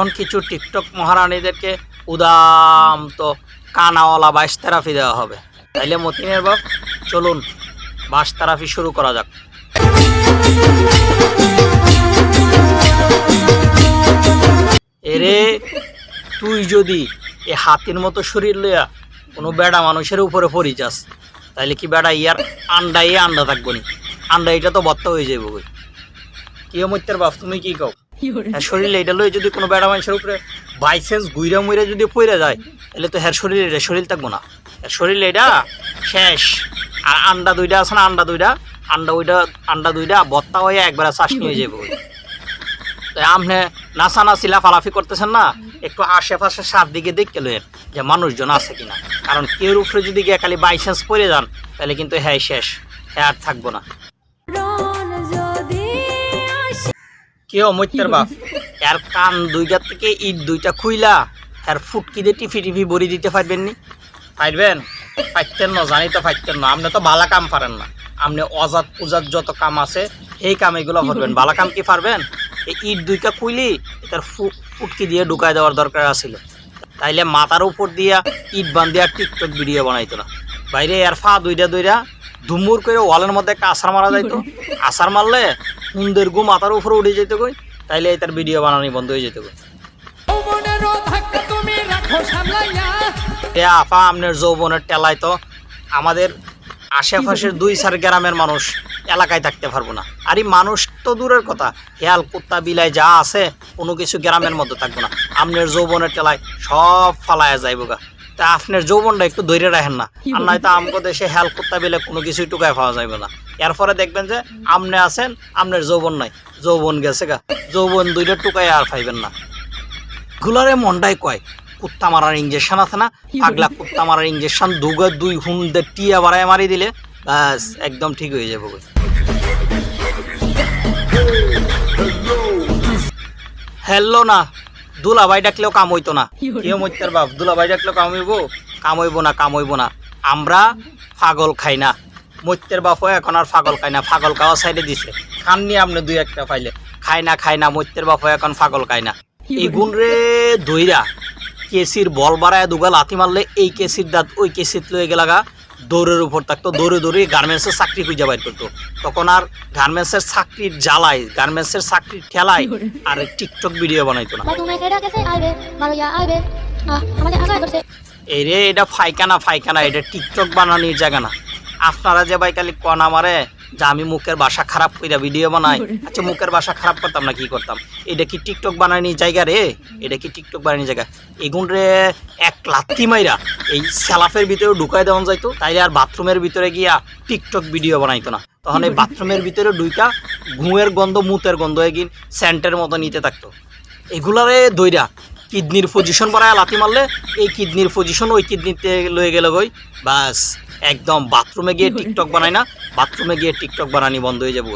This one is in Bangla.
এখন কিছু টিকটক মহারানীদেরকে উদাম তো কানাওয়ালা বাইশ থেরাপি দেওয়া হবে। তাইলে মতিনের বাপ, চলুন বাস থেরাপি শুরু করা যাক। এরে, তুই যদি এ হাতির মতো শরীর লইয়া কোনো বেড়া মানুষের উপরে পড়ি যাস, তাইলে কি বেড়া ইয়ার আন্ডা ইয়ে আন্ডা থাকব নি? আন্ডা এটা তো বত্তা হয়ে কই? কি মইতের বাপ, তুমি কি কও? শরীরে এটা লই যদি কোনো বেড়া মানুষের উপরে বাইসেন্স গুইরা মুইরা যদি পড়ে যায়, তাহলে তো হ্যার শরীরে এটা শরীর থাকব না। হ্যার শরীরে এটা শেষ। আর আন্ডা দুইটা আছে না, আন্ডা দুইটা? আন্ডা ওইটা, আন্ডা দুইটা বত্তা হয়ে একবারে চাষনি হয়ে যাব তাই আপনি নাচা নাচিলা ফালাফি করতেছেন না, একটু আশেপাশে সার দিকে দেখতে লইন যে মানুষজন আছে কিনা। কারণ কেউর উপরে যদি গিয়ে খালি বাইচান্স পড়ে যান, তাহলে কিন্তু হ্যাঁ শেষ। হ্যাঁ আর থাকব না। কেউ মৈত্যের বাপ। এর কান দুইটা থেকে ইট দুইটা খুইলা, এর ফুটকি দিয়ে টিফি টিফি বড়ি দিতে পারবেন নি? পারবেন পাইতেন না, জানি তো পাইতেন না। আপনি তো বালা কাম পারেন না। আপনি অজাত পূজার যত কাম আছে এই কাম এগুলো করবেন। বালা কাম কি পারবেন? এই ইট দুইটা খুইলি তার ফুটকি দিয়ে ঢুকাই দেওয়ার দরকার আছিল। তাইলে মাথার উপর দিয়া ইট বান্ধিয়া টিকটক ভিডিও বানাইতো না। বাইরে এর ফা দুইটা দুইটা ধুমুর করে ওয়ালের মধ্যে একটা আসার মারা যাইতো। আসার মারলে হুন্দের গু মাথার উপরে উঠে যেত কই তাইলে তার ভিডিও বানানি বন্ধ হয়ে যেত কই। আপা আপনার যৌবনের টেলায় তো। আমাদের আশেপাশের দুই চার গ্রামের মানুষ এলাকায় থাকতে পারব না। আর এই মানুষ তো দূরের কথা। হেয়াল কুত্তা বিলাই যা আছে কোনো কিছু গ্রামের মধ্যে থাকব না। আপনার যৌবনের টেলায় সব ফালায়া যাইব গা। তা আপনার যৌবনটা একটু ধৈর্য রাখেন না। আর নয়তো আমগো দেশে হেয়াল করতে বিলে কোনো কিছুই টুকায় পাওয়া যাবে না। এরপরে দেখবেন যে আমনে আছেন আপনার যৌবন নাই। যৌবন গেছে গা। যৌবন দুইটা টুকায় আর পাইবেন না। গুলারে মন্ডাই কয় কুত্তা মারার ইঞ্জেকশন আছে না? পাগলা কুত্তা মারার ইঞ্জেকশন দুগা দুই হুন্ডে টিয়া বাড়ায় মারি দিলে ব্যাস একদম ঠিক হয়ে যাবে। হ্যালো না। দুলাভাই ডাকলেও কাম হইতো না। কেউ মইতার বাপ দুলাভাই ডাকলেও কাম হইব? কাম হইব না কাম হইব না। আমরা পাগল খাই না। মৈত্যের বাপও এখন আর পাগল খাই না পাগল খাওয়া সাইডে দিছে। খাননি আপনি দুই একটা পাইলে খাই না খাই না মৈত্যের বাপও এখন পাগল খাই না। এই গুণ রে দইরা কেসির বল বাড়ায় দুগা লাথি মারলে এই কেসির দাঁত ওই কেসির লয়ে গেলাগা। দৌড়ের উপর থাকতো, দৌড়ে দৌড়ে গার্মেন্টসের চাকরি খুঁজে বাইর করতো। তখন আর গার্মেন্টসের চাকরির জ্বালায় গার্মেন্টসের চাকরির ঠেলায় আর টিকটক ভিডিও বানাইতো না। এই রে, এটা ফাইকানা ফাইকানা, এটা টিকটক বানানির জায়গা না। আপনারা যে ভাই খালি কনা মারে যে আমি মুখের বাসা খারাপ কইরা ভিডিও বানাই। আচ্ছা মুখের বাসা খারাপ করতাম না কি করতাম? এটা কি টিকটক বানানির জায়গা রে? এটা কি টিকটক বানানির জায়গা? এগুন রে এক লাত্তি মাইরা এই সেলাফের ভিতরে ঢুকাই দেওয়া যাইতো তাইলে আর বাথরুমের ভিতরে গিয়া টিকটক ভিডিও বানাইতো না। তখন এই বাথরুমের ভিতরে দুইটা ঘুমের গন্ধ মুতের গন্ধ এগিন সেন্টের মতো নিতে থাকতো। এগুলারে দইরা কিডনির পজিশন বানায় লাথি মারলে এই কিডনির পজিশন ওই কিডনিতে লয়ে গেলে গই বাস একদম বাথরুমে গিয়ে টিকটক বানাই না বাথরুমে গিয়ে টিকটক বানানি বন্ধ হয়ে যাব